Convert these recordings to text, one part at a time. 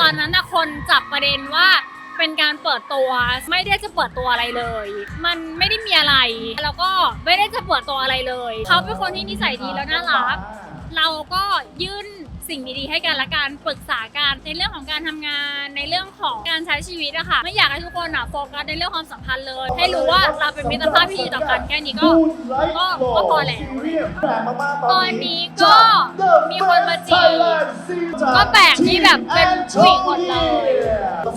ตอนนั้นนะคนจับประเด็นว่าเป็นการเปิดตัวไม่ได้จะเปิดตัวอะไรเลย มันไม่ได้มีอะไร แล้วก็ไม่ได้จะเปิดตัวอะไรเลย เขาเป็นคนที่นิสัยดีแล้วน่ารักเราก็ยื่น สิ่งดีๆให้กันและกันปรึกษากันในเรื่องของการทำงานในเรื่องของการใช้ชีวิตอะค่ะ ไม่อยากให้ทุกคนอะโฟกัสในเรื่องความสัมพันธ์เลย ให้รู้ว่าเราเป็นมิตรภาพที่ดีต่อกันแค่นี้ก็ก็ก็พอแล้ว ตอนนี้ก็มีคนมาจีบก็แปลกที่แบบเป็นผู้หญิงหมดเลย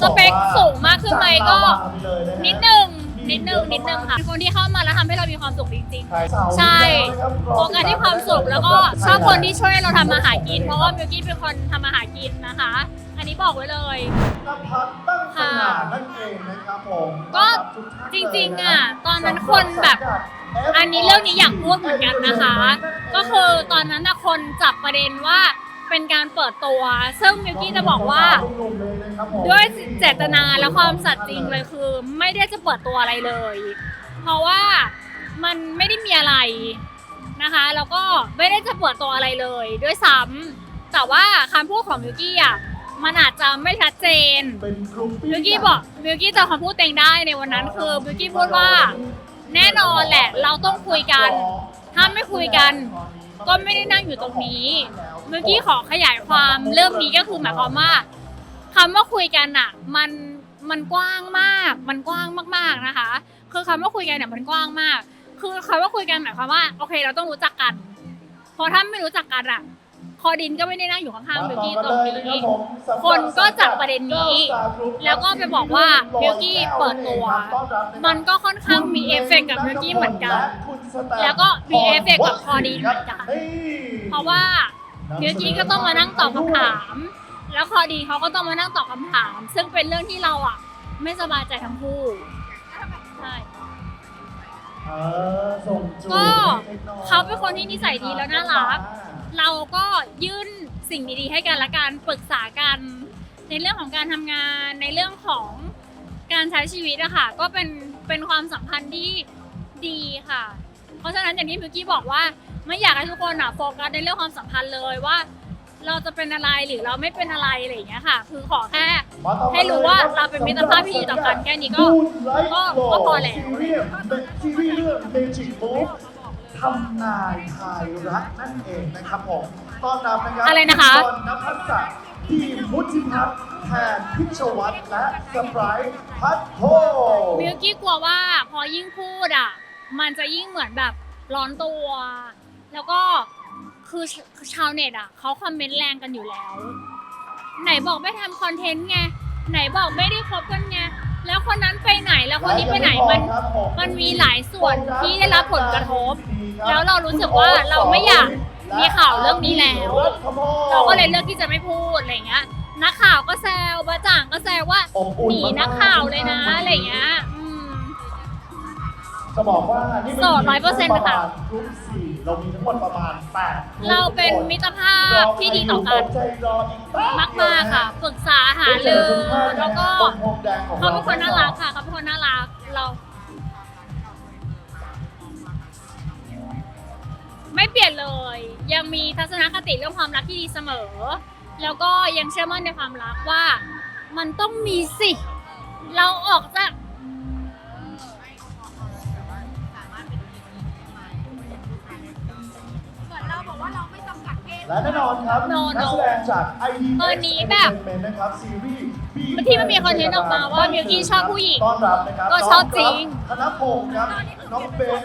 สเปคสูงมากขึ้นไหมก็นิดนึง นิดนึงนิดนึงค่ะเป็นคนที่เข้ามาแล้วทำให้เรามีความสุขจริงๆ ใช่โฟกัสที่ความสุขแล้วก็ชอบคนที่ช่วยเราทำมาหากิน เพราะว่ามิวกี้เป็นคนทำมาหากินนะคะ อันนี้บอกไว้เลยนภัสตั้งสง่านั่นเองนะครับผมก็จริงๆอะตอนนั้นคนแบบอันนี้เรื่องนี้อยากพูดเหมือนกันนะคะ ก็คือตอนนั้นนะคนจับประเด็นว่าเป็นการเปิดตัว ซึ่งมิวกี้จะบอกว่า ด้วยเจตนาและความสัตย์จริงเลยคือ ไม่ได้จะเปิดตัวอะไรเลย เพราะว่ามันไม่ได้มีอะไรนะคะแล้วก็ไม่ได้จะเปิดตัวอะไรเลย ด้วยซ้ำแต่ว่าคำพูดของมิวกี้อะมันอาจจะไม่ชัดเจนเป็นกลุ่มมิวกี้บอกมิวกี้จะคำพูดเต็งได้ในวันนั้นคือมิวกี้พูดว่า แน่นอนแหละเราต้องคุยกัน ถ้าไม่คุยกัน ก็ไม่ได้นั่งอยู่ตรงนี้มิวกี้ขอขยายความเรื่องนี้ก็คือหมายความว่า คำว่าคุยกันอะมันมันกว้างมาก มันกว้างมากๆนะคะ คือคำว่าคุยกันเนี่ยมันกว้างมาก คือคำว่าคุยกันหมายความว่าโอเค เราต้องรู้จักกันเพราะถ้าไม่รู้จักกันอะคอดินก็ไม่ได้นั่งอยู่ข้างๆมิวกี้ตรงนี้ คนก็จับประเด็นนี้ แล้วก็ไปบอกว่ามิวกี้เปิดตัว มันก็ค่อนข้างมีเอฟเฟกต์กับมิวกี้เหมือนกัน แล้วก็มีเอฟเฟกต์กับคอดีนเหมือนกัน เพราะว่ามิวกี้ก็ต้องมานั่งตอบคำถาม แล้วคอดีนเขาก็ต้องมานั่งตอบคำถาม ซึ่งเป็นเรื่องที่เราอะ ไม่สบายใจทั้งคู่ใช่ก็เขาเป็นคนที่นิสัยดีแล้วน่ารัก เราก็ยื่นสิ่งดีๆให้กันและกันปรึกษากัน ในเรื่องของการทำงานในเรื่องของการใช้ชีวิตอะค่ะ ก็เป็นเป็นความสัมพันธ์ที่ดีค่ะ เพราะฉะนั้นอย่างที่มิวกี้บอกว่าไม่อยากให้ทุกคนอะโฟกัสในเรื่องความสัมพันธ์เลยว่า เราจะเป็นอะไรหรือเราไม่เป็นอะไรอะไรอย่างเงี้ยค่ะ คือขอแค่ให้รู้ว่าเราเป็นมิตรภาพที่ดีต่อกันแค่นี้ก็ก็ก็พอแล้วซีรีส์เป็นซีรีส์เรื่อง Magic Move ทำนายทายรักนั่นเองนะครับผมต้อนรับนะครับอะไรนะคะบอลนภัสสรทีมมุทิพัฒน์แทนพิชวัตรและสปรายพัทโทมิวกี้กลัวว่าพอยิ่งพูดอะ มันจะยิ่งเหมือนแบบร้อนตัว แล้วก็ คือชาวเน็ตอะเขาคอมเมนต์แรงกันอยู่แล้ว ไหนบอกไม่ทำคอนเทนต์ไงไหนบอกไม่ได้คบกันไงแล้วคนนั้นไปไหนแล้วคนนี้ไปไหนมันมันมีหลายส่วนที่ได้รับผลกระทบ แล้วเรารู้สึกว่าเราไม่อยากมีข่าวเรื่องนี้แล้ว เราก็เลยเลือกที่จะไม่พูดอะไรเงี้ยนักข่าวก็แซวบะจ่างก็แซวว่าหนีนักข่าวเลยนะอะไรเงี้ย จะบอกว่านี่โสด100%ค่ะ กลุ่มสี่เรามีทั้งหมดประมาณแปดกลุ่มเราเป็นมิตรภาพที่ดีต่อกัน ใจรออีกแป๊บมากมากๆค่ะปรึกษาหารือ แล้วก็เขาเป็นคนน่ารักค่ะเขาเป็นคนน่ารักเรา ไม่เปลี่ยนเลย ยังมีทัศนคติเรื่องความรักที่ดีเสมอ แล้วก็ยังเชื่อมั่นในความรักว่า มันต้องมีสิ เราออกจาก และแน่นอนครับ No, no นักแสดงจาก ID ตอนนี้แบบนะครับซีรีส์เมื่อกี้มันมีคอนเทนต์ออกมาว่ามิวกี้ชอบผู้หญิงต้อนรับนะครับก็ชอบจริงธนพงศ์ครับน้องเบน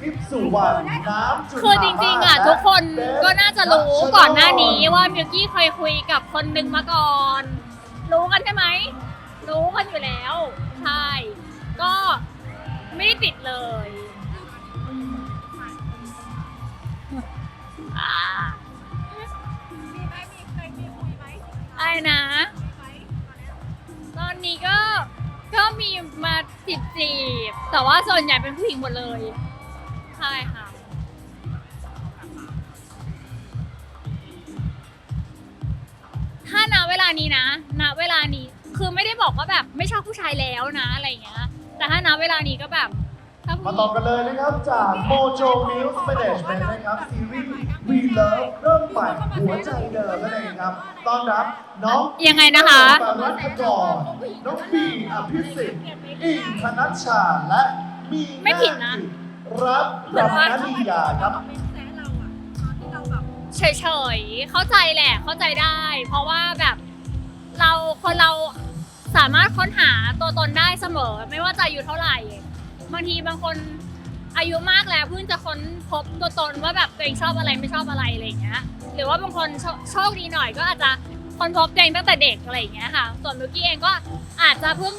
ทิพย์สุวรรณน้ำจุฬาคือจริงๆอะและทุกคนเบนก็น่าจะรู้ก่อนหน้านี้ว่ามิวกี้เคยคุยกับคนหนึ่งมาก่อน รู้กันใช่ไหม รู้กันอยู่แล้ว ใช่ ก็ไม่ได้ติดเลย นะไหมตอนนี้ก็ก็มีมาจีบจีบแต่ว่าส่วนใหญ่เป็นผู้หญิงหมดเลย ใช่ค่ะ ถ้าณเวลานี้นะณเวลานี้คือไม่ได้บอกว่าแบบไม่ชอบผู้ชายแล้วนะอะไรอย่างเงี้ย แต่ถ้าณเวลานี้ก็แบบถ้าผู้หมาญิต่อกันเลยนะครับจาก Mojo News Management นะครับซีรีส์ We Love เริ่มใหม่หัวใจเดิมนั่นเองครับต้อนรับน้องยังไงนะคะ ปารัตกรน้องบีอภิสิทธิ์อิงธนัชชาและมีไม่ผิดนะ รับรัตนนิยาครับเป็นแซะเราอะตอนที่เราแบบเฉยๆ เข้าใจแหละ เข้าใจได้ เพราะว่าแบบเราคนเราสามารถค้นหาตัวตนได้เสมอ ไม่ว่าจะอายุเท่าไหร่ บางทีบางคน อายุมากแล้วเพิ่งจะค้นพบตัวตนว่าแบบตัวเองชอบอะไรไม่ชอบอะไรอะไรอย่างเงี้ยหรือว่าบางคนโชโชคดีหน่อยก็อาจจะค้นพบตัวเองตั้งแต่เด็กอะไรอย่างเงี้ยค่ะ ส่วนมิวกี้เองก็อาจจะเพิ่ง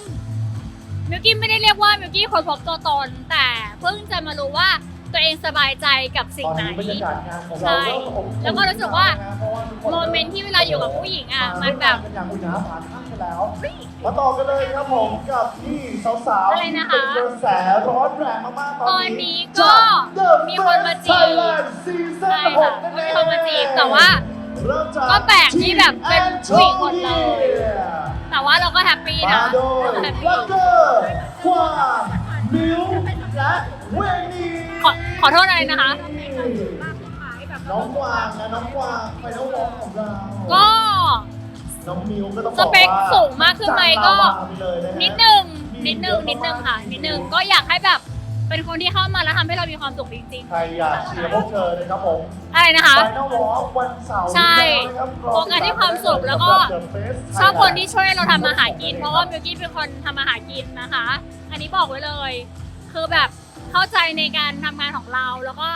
มิวกี้ไม่ได้เรียกว่ามิวกี้ค้นพบตัวตน แต่เพิ่งจะมารู้ว่า ตัวเองสบายใจกับสิ่งไหนตอนนี้บรรยากาศงานของใช่เราเริ่มอบอุ่นแล้วก็รู้สึกว่าเพราะว่าทุกคโมเมนต์ที่เวลาอยู่กับผู้หญิงอะมันแบบเป็นอย่างอุ่นหนาผ่านข้างไปแล้วมาต่อกันเลยครับผมกับที่สาวๆอะไรที่นะคะเป็นกระแสร้อนแรงมากๆตตออนนนี้นี้ก็จาก The มีคนมาจีบ Best Thailand Season ใช่หค่ะกนั่นเองมีคนมาจีบแต่ว่าเริ่มจากก็แปลกที่แบบเป็นผู้หญิงหมดเลยทีมแต่ว่าเราก็แฮปปี้มานะโดยเราก็แฮปปี้ ลักเกอร์ควางมิวและเวนีขอขอโทษอะไรนะคะมากสุดท้ายแบบน้องกวางนะน้องกวางไปน้องวองของเราก็น้องมิวก็ต้องบสอกว่าเปคสูงมากขึ้นไหมก็ จากลาวาไปเลยะฮะนิดนึงนิดนึงนิดนึงค่ะ นิดนึงก็อยากให้แบบ เป็นคนที่เข้ามาแล้วทำให้เรามีความสุขจริง ใครอยากเชียร์พวกเธอนะครับผมๆ อะไรนะคะ ไฟนอลวอล์กวันเสาร์ใช่นี้นะครับโฟกัสที่ความสุขแล้วก็สำหรับ The Face ชอบคน Thailand ที่ช่วยเราทำมาหากิน เพราะว่ามิวกี้เป็นคนทำมาหากินนะคะ อันนี้บอกไว้เลย คือแบบเข้าใจในการทำงานของเราแล้วก็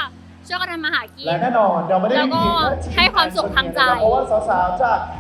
ช่วยกันทำมาหากิน และแน่นอนเราไม่ได้แล้วก็มีแค่ทีให้ความสุขทางใจ เพราะว่าสาวๆจาก